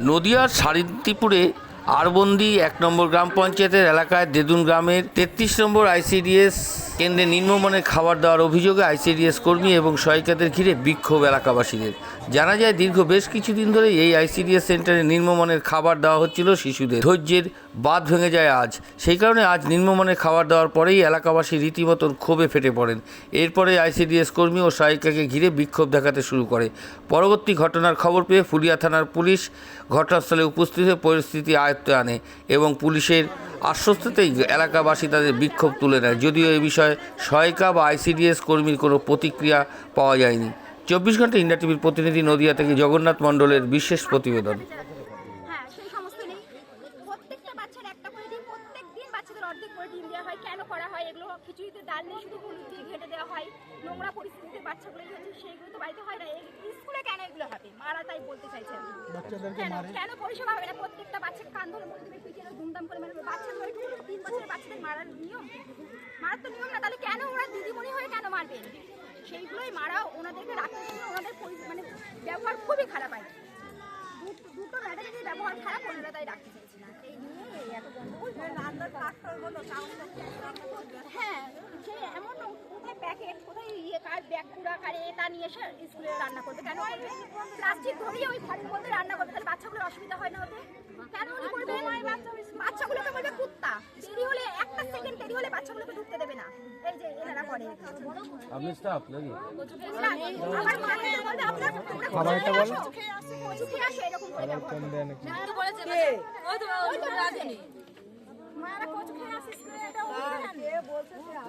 নদিয়ার শান্তিপুরে আরবন্দি এক নম্বর গ্রাম পঞ্চায়েতের এলাকায় দেদুন গ্রামের তেত্রিশ নম্বর আইসিডিএস কেন্দ্রে নিম্নমানের খাবার দেওয়ার অভিযোগে আইসিডিএস কর্মী এবং সহায়িকাদের ঘিরে বিক্ষোভ এলাকাবাসীদের। জানা যায়, দীর্ঘ বেশ কিছুদিন ধরে এই আইসিডিএস সেন্টারে নিম্নমানের খাবার দেওয়া হচ্ছিল শিশুদের। ধৈর্যের বাদ ভেঙে যায় আজ। সেই কারণে আজ নিম্নমানের খাবার দেওয়ার পরেই এলাকাবাসী রীতিমতন ক্ষোভে ফেটে পড়েন। এরপরে আইসিডিএস কর্মী ও সহায়িকাকে ঘিরে বিক্ষোভ দেখাতে শুরু করে। পরবর্তী ঘটনার খবর পেয়ে ফুলিয়া থানার পুলিশ ঘটনাস্থলে উপস্থিত হয়ে পরিস্থিতি আয়ত্তে আনে এবং পুলিশের আশ্বস্ততেই এলাকাবাসী তাদের বিক্ষোভ তুলে নেয়। যদিও এ বিষয়ে সহায়িকা বা আইসিডিএস কর্মীর কোনো প্রতিক্রিয়া পাওয়া যায়নি। চব্বিশ ঘণ্টা ইন্ডিয়া টিভির প্রতিনিধি নদিয়া থেকে জগন্নাথ মণ্ডলের বিশেষ প্রতিবেদন। দেওয়া হয়। খিচুড়িতে ডাল নেই শুধু হলুদ দিয়ে ঘেটে দেওয়া হয়। নোংরা পরিস্থিতিতে বাচ্চাগুলো সেইগুলো তো বাড়িতে হয় না। স্কুলে কেন এগুলো হবে? মারা তাই বলতে চাইছেন কেন? কেন পরিষেবা হবে না প্রত্যেকটা বাচ্চাকে কান ধরে মুখ ধরে পিটিয়ে ধুমধাম করে মারবে? বাচ্চাদের ওইটুকু তিন বছরের বাচ্চাদের মারার নিয়ম? মারার তো নিয়ম না। তাহলে কেন ওরা দিদিমণি হয়ে কেন মারবেন সেইগুলোই মারা ওনাদেরকে রাখতে জন্য ওনাদের পরি- মানে ব্যবহার খুবই খারাপ হয় দুটো ম্যাডামেরই ব্যবহার খারাপ ওনারা তাই রাখতে চাইছি না। এই নিয়ে এত গন্ডগোল। রান্নার কাঠটা বলো হ্যাঁ ইয়ে ব্যাগ পুরা কারে তা নিয়ে এসে স্কুলে রান্না করবে। কেন করবে? প্লাস্টিক ধরিয়ে ওই ঘরের মধ্যে রান্না করবে। তাহলে বাচ্চাগুলোর অসুবিধা হয় না ওতে? কেন উনি করবেন বাচ্চাগুলোকে বলবে কুত্তা। দেরি হলে একটা সেকেন্ড দেরি হলে বাচ্চাগুলোকে ঢুকতে দেবে না। এই যে এনারা করে। আপনি স্টাফ নাকি? আমার মা বলবে আপনার খাবারটা বলো। কচু খেয়ে আসো এরকম করে ব্যবহার করে। মায়েরা কচু খেয়ে আসে স্কুলে এটা ওরা জানে। মায়েরা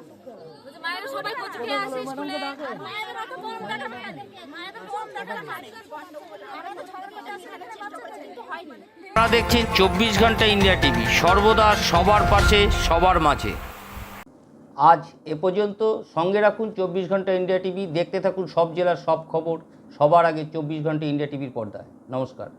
সবাই কচু খেয়ে আসে স্কুলে মায়েরা তো কম টাকা পায়। মায়েরা তো কম টাকা। আমরা তো ঝগড়া করতে আসি, আমরা চেষ্টা করেছি, কিন্তু হয়নি। আপনারা দেখছেন চব্বিশ ঘণ্টা ইন্ডিয়া টিভি সর্বদা সবার পাশে সবার মাঝে আজ এ পর্যন্ত সঙ্গে রাখুন চব্বিশ ঘণ্টা ইন্ডিয়া টিভি দেখতে থাকুন সব জেলার সব খবর সবার আগে চব্বিশ ঘণ্টা ইন্ডিয়া টিভির পর্দায় নমস্কার